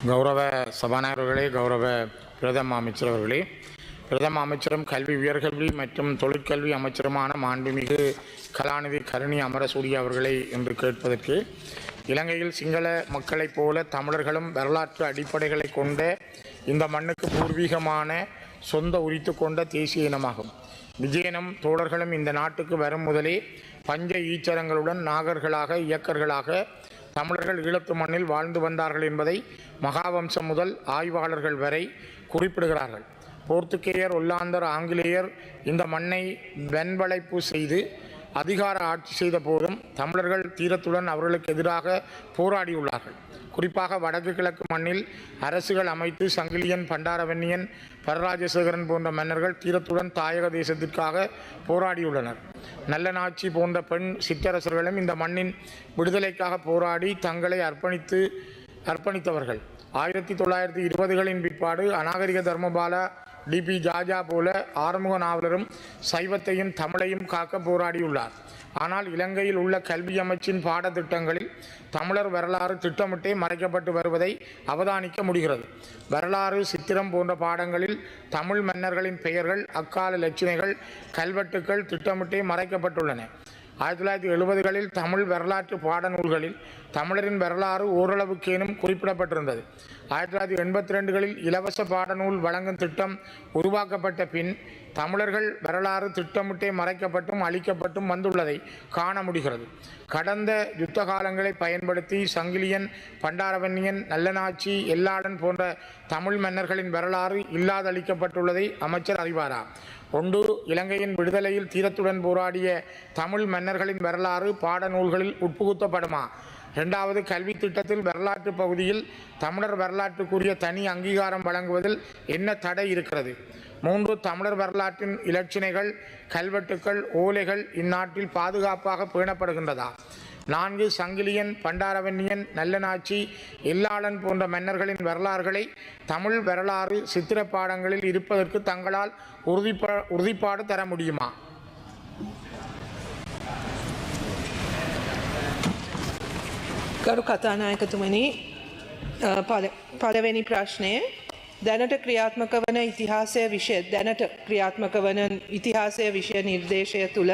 கௌரவ சபாநாயகர்களே கௌரவ பிரதம அமைச்சர் அவர்களே பிரதம அமைச்சரும் கல்வி உயர்கல்வி மற்றும் தொழிற்கல்வி அமைச்சருமான மாண்புமிகு கலாநிதி கருணி அமரசூரிய அவர்களை என்று கேட்பதற்கு இலங்கையில் சிங்கள மக்களைப் போல தமிழர்களும் வரலாற்று அடிப்படைகளை கொண்ட இந்த மண்ணுக்கு பூர்வீகமான சொந்த உரித்து கொண்ட தேசிய இனமாகும். விஜயனும் தோழர்களும் இந்த நாட்டுக்கு வரும் முதலே பஞ்ச ஈச்சரங்களுடன் நாகர்களாக இயக்கர்களாக தமிழர்கள் ஈழத்து மண்ணில் வாழ்ந்து வந்தார்கள் என்பதை மகாவம்சம் முதல் ஆய்வாளர்கள் வரை குறிப்பிடுகிறார்கள். போர்த்துகேயர் ஒல்லாந்தர் ஆங்கிலேயர் இந்த மண்ணை வெண்வளைப்பு செய்து அதிகார ஆட்சி செய்த போதும் தமிழர்கள் தீரத்துடன் அவர்களுக்கு எதிராக போராடியுள்ளார்கள். குறிப்பாக வடக்கு கிழக்கு மண்ணில் அரசுகள் அமைத்து சங்கிலியன் பண்டாரவன்னியன் வரராஜசேகரன் போன்ற மன்னர்கள் தீரத்துடன் தாயக தேசத்திற்காக போராடியுள்ளனர். நல்லநாச்சி போன்ற பெண் சிற்றரசர்களும் இந்த மண்ணின் விடுதலைக்காக போராடி தங்களை அர்ப்பணித்து அர்ப்பணித்தவர்கள். ஆயிரத்தி தொள்ளாயிரத்தி இருபதுகளின் பிற்பாடு அநாகரிக தர்மபாலா டிபி ஜாஜா போல ஆறுமுக நாவலரும் சைவத்தையும் தமிழையும் காக்க போராடியுள்ளார். ஆனால் இலங்கையில் உள்ள கல்வி அமைச்சின் பாடத்திட்டங்களில் தமிழர் வரலாறு திட்டமிட்டே மறைக்கப்பட்டு வருவதை அவதானிக்க முடிகிறது. வரலாறு சித்திரம் போன்ற பாடங்களில் தமிழ் மன்னர்களின் பெயர்கள் அக்கால இலச்சினைகள் கல்வெட்டுக்கள் திட்டமிட்டே மறைக்கப்பட்டுள்ளன. ஆயிரத்தி தொள்ளாயிரத்தி எழுபதுகளில் தமிழ் வரலாற்று பாடநூல்களில் தமிழரின் வரலாறு ஓரளவுக்கேனும் குறிப்பிடப்பட்டிருந்தது. ஆயிரத்தி தொள்ளாயிரத்தி எண்பத்தி ரெண்டுகளில் இலவச பாடநூல் வழங்கும் திட்டம் உருவாக்கப்பட்ட பின் தமிழர்கள் வரலாறு திட்டமிட்டே மறைக்கப்பட்டும் அழிக்கப்பட்டும் வந்துள்ளதை காண முடிகிறது. கடந்த யுத்த காலங்களை பயன்படுத்தி சங்கிலியன் பண்டாரவன்னியன் நல்லனாச்சி எல்லாளன் போன்ற தமிழ் மன்னர்களின் வரலாறு இல்லாதளிக்கப்பட்டுள்ளதை அமைச்சர் அறிவாரா? ஒன்று இலங்கையின் விடுதலையில் தீரத்துடன் போராடிய தமிழ் மன்னர்களின் வரலாறு பாடநூல்களில் உட்புகுத்தப்படுமா? இரண்டாவது கல்வி திட்டத்தில் வரலாற்று பகுதியில் தமிழர் வரலாற்றுக்குரிய தனி அங்கீகாரம் வழங்குவதில் என்ன தடை இருக்கிறது? மூன்று தமிழர் வரலாற்றின் இலச்சினைகள் கல்வெட்டுக்கள் ஓலைகள் இந்நாட்டில் பாதுகாப்பாக பேணப்படுகின்றதா? நான்கு சங்கிலியன் பண்டாரவன்னியன் நல்லநாச்சி எல்லாளன் போன்ற மன்னர்களின் வரலாறுகளை தமிழ் வரலாறு சித்திர பாடங்களில் இருப்பதற்கு தங்களால் உறுதிப்பா உறுதிப்பாடு தர முடியுமா? ගරු කතානායකතුමනි අ, පල- පළවෙනි ප්‍රශ්නය දැනට ක්‍රියාත්මක වන ඉතිහාසය විෂය දැනට ක්‍රියාත්මක වන ඉතිහාසය විෂය නිර්දේශය තුළ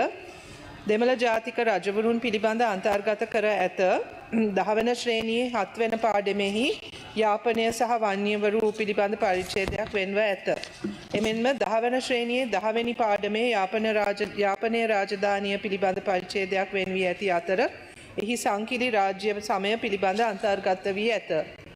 දෙමළ ජාතික රජවරුන් පිළිබඳ අන්තර්ගත කර ඇත දහවන ශ්‍රේණයේ හත්වන පාඩමෙහි යාපනය සහ වන්‍යවරු පිළිබඳ පරිච්ඡේදයක් වෙන්ව ඇත. එමෙන්ම දහවන ශ්‍රේණයේ දහවැනි පාඩමේ යාපන රාජ- යාපනය රාජධානිය පිළිබඳ පරිච්ඡේදයක් වෙන් වී ඇති අතර එහි සංකිලි රාජ්‍ය සමය පිළිබඳ අන්තර්ගත වී ඇත.